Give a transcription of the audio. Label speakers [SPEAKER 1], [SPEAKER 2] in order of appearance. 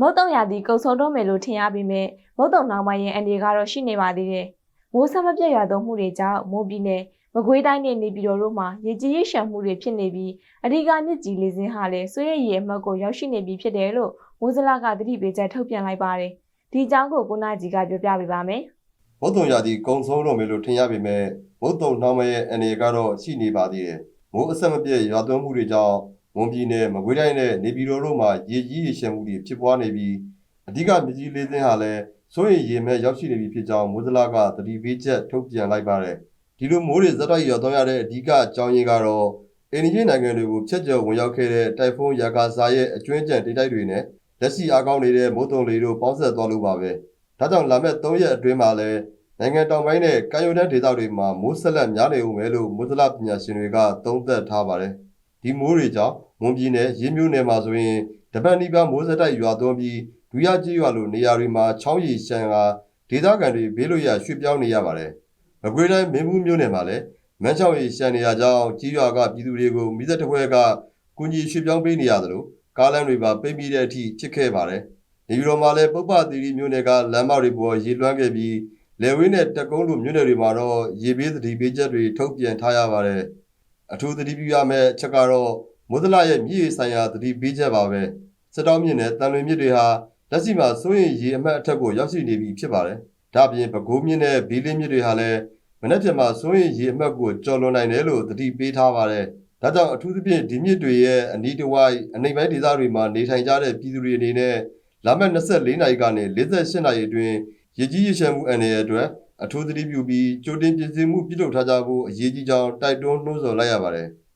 [SPEAKER 1] မုတ်တုံရာသီကုံဆုံးတော့မယ်လို့ထင်ရပေမဲ့မုတ်တုံနောက်ပိုင်းရဲ့အနေကတော့ရှိနေပါသေးတယ်။မိုးဆက်မပြတ်ရွာသွန်းမှုတွေကြောင့်မိုးပြည်နယ်မကွေးတိုင်းနဲ့နေပြည်တော်တို့မှာရေကြီးရေရှမ်းမှုတွေဖြစ်နေပြီးအဓိကမြစ်ကြီးလေးစင်းဟာလည်းဆွေးရည်ရဲ့အမှတ်ကိုရောက်ရှိနေပြီဖြစ်တယ်လို့မိုးစလာကသတိပေးချက်ထုတ်ပြန်လိုက်ပါတယ်။ဒီအကြောင်းကိုကိုနာကြီးကပြောပြပေးပါမယ်။
[SPEAKER 2] ဘုတ်တုံရာသီကုံဆုံးတော့မယ်လို့ထင်ရပေမဲ့ဘုတ်တုံနှောင်းမရဲ့အနေကတော့ရှိနေပါသေးတယ်။မိုးအဆက်မပြည့်ရွာသွန်းမှုတွေကြောင့် ဝန်ပြည်နယ်မကွေးတိုင်းနဲ့နေပြည်တော်တို့မှာရေကြီးရေရှမ်းမှုတွေဖြစ်ပွားနေပြီးအဓိကမြကြီးလေးစင်းဟာလည်းစိုးရိမ်ရေမဲ့ရောက်ရှိနေပြီဖြစ်ကြောင်းမိုးစလာကသတိပေးချက်ထုတ်ပြန်လိုက်ပါတယ်။ဒီလိုမိုးတွေဇက်တိုက်ရွာသွန်းရတဲ့အဓိကအကြောင်းရင်းကတော့အိန္ဒိယနိုင်ငံတွေကိုဖျက်ကျော်ဝင်ရောက်ခဲ့တဲ့တိုင်ဖုန်းရာဂါဇာရဲ့အကျွင်းကျန်တိတ်တိုက်တွေနဲ့လက်ရှိအားကောင်းနေတဲ့မိုးတုံလေတို့ပေါင်းဆက်သွားလို့ပါပဲ။ဒါကြောင့်လာမယ့်3ရက်အတွင်းမှာလည်းနိုင်ငံတောင်ပိုင်းနဲ့ကာယိုဒန်ဒေသတွေမှာမိုးဆက်လက်များနေဦးမယ်လို့မိုးသလပညာရှင်တွေကသုံးသပ်ထားပါတယ်။ ဒီမိုးတွေကြောင့်မွန်ပြည်နယ်ရေမျိုးနယ်မှာဆိုရင်တပတ်နီးပါးမိုးစက်တိုက်ရွာသွန်းပြီးဒူရကြီးရွာလိုနေရာတွေမှာချောင်းရည်ရှမ်းကဒေသခံတွေဘေးလွတ်ရာရွှေ့ပြောင်းနေရပါတယ်။မကွေးတိုင်းမင်းဘူးမျိုးနယ်မှာလည်းမန်းချောင်းရည်ရှမ်းနေရာကြောင့်ကြီးရွာကပြည်သူတွေကိုမိသက်တစ်ခွဲကကုညီရွှေ့ပြောင်းပေးနေရသလိုကားလမ်းတွေပါပိတ်ပြီးတဲ့အထိချစ်ခဲ့ပါတယ်။နေပြည်တော်မှာလည်းပုပ္ပသီရိမျိုးနယ်ကလမ်းမတွေပေါ်ရေလွှမ်းခဲ့ပြီးလေဝင်းနဲ့တက်ကုန်းလိုမြို့နယ်တွေမှာတော့ရေဘေးသတိပေးချက်တွေထုတ်ပြန်ထားရပါတယ်။ အထူးသတိပြုရမယ့်အချက်ကတော့မုဒလရဲ့မြည်ရည်ဆိုင်ရာသတိပေးချက်ပါပဲ။စစ်တောင်းမြစ်နဲ့တန်လွင်မြစ်တွေဟာလက်ရှိမှာစိုးရင်ရေအမှတ်အထက်ကိုရောက်ရှိနေပြီဖြစ်ပါတယ်။ဒါ့အပြင်ပဲခူးမြစ်နဲ့ဘီလင်းမြစ်တွေဟာလည်းမနေ့ကမှစိုးရင်ရေအမှတ်ကိုကျော်လွန်နိုင်တယ်လို့သတိပေးထားပါတယ်။ဒါကြောင့်အထူးသဖြင့်ဒီမြစ်တွေရဲ့အနီးတစ်ဝိုက်အနိမ့်ပိုင်းဒေသတွေမှာနေထိုင်ကြတဲ့ပြည်သူတွေအနေနဲ့လာမယ့်24နာရီကနေ48နာရီအတွင်းရည်ကြီးရည်ရှမ်းမှုအန္တရာယ်အတွက် အထူးသတိပြုပြီးကြိုတင်ပြင်ဆင်မှုပြုလုပ်ထားကြဖို့အရေးကြီးကြောင်းတိုက်တွန်းနှိုးဆော်လိုက်ရပါတယ်။